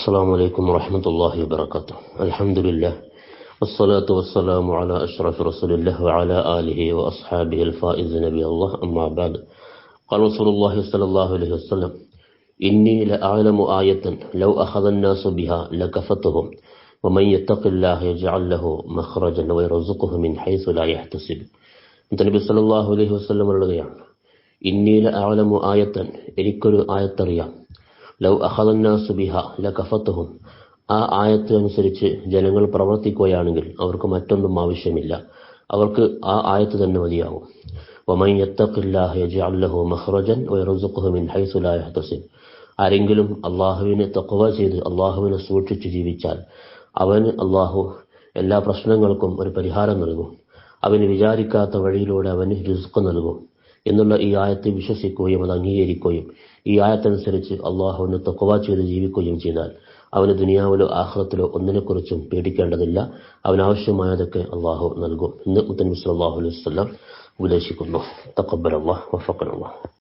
السلام عليكم ورحمة الله وبركاته الحمد لله والصلاة والسلام على أشرف رسول الله وعلى آله وأصحابه الفائز نبي الله أما بعد قال رسول الله صلى الله عليه وسلم إني لأعلم آية لو أخذ الناس بها لكفتهم ومن يتق الله يجعل له مخرجا ويرزقه من حيث لا يحتسب أنت النبي صلى الله عليه وسلم പറയുകയാണ് ഇന്നീല ആലമു ആയത്തൻ എനിക്കൊരു ആയത്തറിയാം ലൗ അഹദന്നാസു ആ ആയത്ത് അനുസരിച്ച് ജനങ്ങൾ പ്രവർത്തിക്കുകയാണെങ്കിൽ അവർക്ക് മറ്റൊന്നും ആവശ്യമില്ല. അവർക്ക് ആ ആയത്ത് തന്നെ മതിയാകും. മിൻ ആരെങ്കിലും അള്ളാഹുവിനെ തക്കവ ചെയ്ത് അള്ളാഹുവിനെ സൂക്ഷിച്ചു ജീവിച്ചാൽ അവന് അള്ളാഹു എല്ലാ പ്രശ്നങ്ങൾക്കും ഒരു പരിഹാരം നൽകും. അവന് വിചാരിക്കാത്ത വഴിയിലൂടെ അവന് രിസ്ക് നൽകും. എന്നുള്ള ഈ ആയത്തെ വിശ്വസിക്കുകയും അത് അംഗീകരിക്കുകയും ഈ ആയത്തനുസരിച്ച് അള്ളാഹുവിന് തക്കവ ചെയ്ത് ജീവിക്കുകയും ചെയ്താൽ അവന് ദുനിയാവിലോ ആഹ്റത്തിലോ ഒന്നിനെക്കുറിച്ചും പേടിക്കേണ്ടതില്ല. അവനാവശ്യമായതൊക്കെ അള്ളാഹു നൽകും എന്ന് മുത്തൻ അള്ളാഹു അലൈഹി വസ്ലം ഉപദേശിക്കുന്നു. തക്കബർ അള്ളാഹ് അള്ളാഹ്